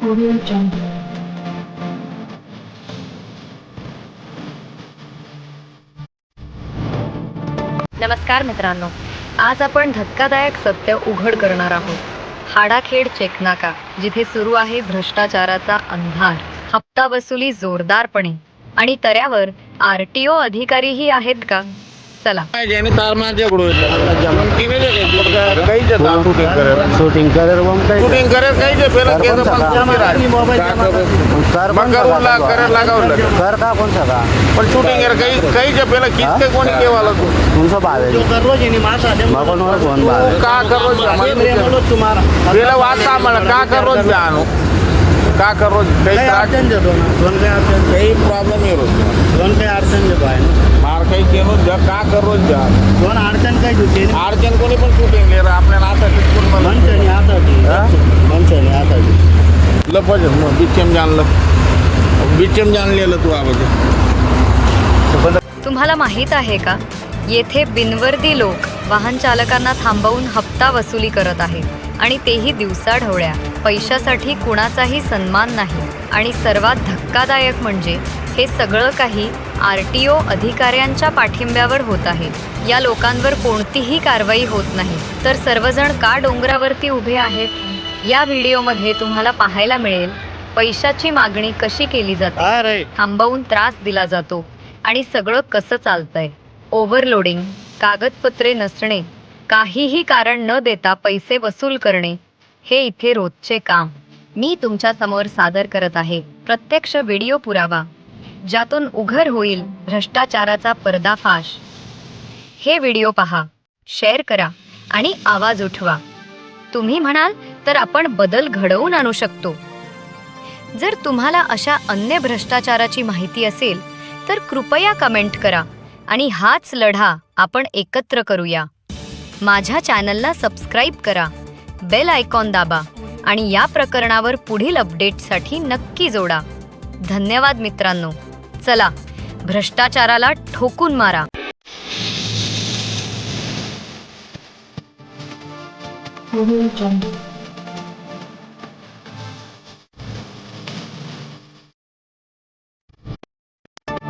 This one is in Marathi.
Audio Jungle. नमस्कार मित्रांनो. आज आपण धक्कादायक सत्य उघड करणार आहोत. हाडाखेड चेकनाका जिथे सुरू आहे भ्रष्टाचाराचा अंधार. हप्ता वसुली जोरदारपणे. आणि तऱ्यावर आरटीओ अधिकारीही आहेत का? चला. કઈ છે શૂટિંગ કરે? શૂટિંગ કરે બમ કઈ શૂટિંગ કરે કઈ છે? પેલા કે તો સર બંગરું લાગ કરે લાગાવ લાગે. સર કા કોણ સગા? પણ શૂટિંગ કરે કઈ કઈ છે? પેલા કીત કે કોણ કેવા લાગો કોણ સબ આવે જો. કરો જે ની માસા દે મગો નો કોણ બાવે કા કરો જ અમારે તમારા પેલા વાત સાંભળ કા કરો જ આનો? કા કરો કઈ અડચણ જતો ના. ધોન કઈ અડચણ કઈ પ્રોબ્લેમ એ રોજ? ધોન કઈ અડચણ જતો આનો માર કઈ કેનો જ કા કરો જ ધોન અડચણ કઈ જતી અડચણ કોની પણ શૂટિંગ લે तुम्हाला माहीत आहे का? येथे बिनवर्दी लोक वाहन चालकांना थांबवून हप्ता वसुली करत आहेत आणि तेही दिवसाढवळ्या. पैशासाठी कुणाचाही सन्मान नाही आणि सर्वात धक्कादायक म्हणजे हे सगळं काही आर टी ओ अधिकाऱ्यांच्या पाठिंब्यावर होत आहे. या लोकांवर कोणतीही कारवाई होत नाही. तर सर्वजण का डोंगरावरती उभे आहेत? या व्हिडिओमध्ये तुम्हाला पाहायला मिळेल पैशाची मागणी कशी केली जाते. थांबवून त्रास दिला जातो आणि सगळं कसं चालतंय. ओव्हरलोडिंग कागदपत्रे नसणे काहीही कारण न देता पैसे वसूल करणे हे इथे रोजचे काम. मी तुमच्यासमोर सादर करत आहे. प्रत्यक्ष व्हिडिओ पुरावा. ज्यातून उघड होईल भ्रष्टाचाराचा पर्दाफाश. हे व्हिडिओ पहा शेअर करा आणि आवाज उठवा. तुम्ही म्हणाल तर आपण बदल घडवून आणू शकतो. जर तुम्हाला अशा अन्य भ्रष्टाचाराची माहिती असेल तर कृपया कमेंट करा आणि हाच लढा आपण एकत्र करूया. माझ्या चॅनलला सबस्क्राईब करा बेल आयकॉन दाबा आणि या प्रकरणावर पुढील अपडेटसाठी नक्की जोडा. धन्यवाद मित्रांनो. चला. भ्रष्टाचाराला ठोकून मारा.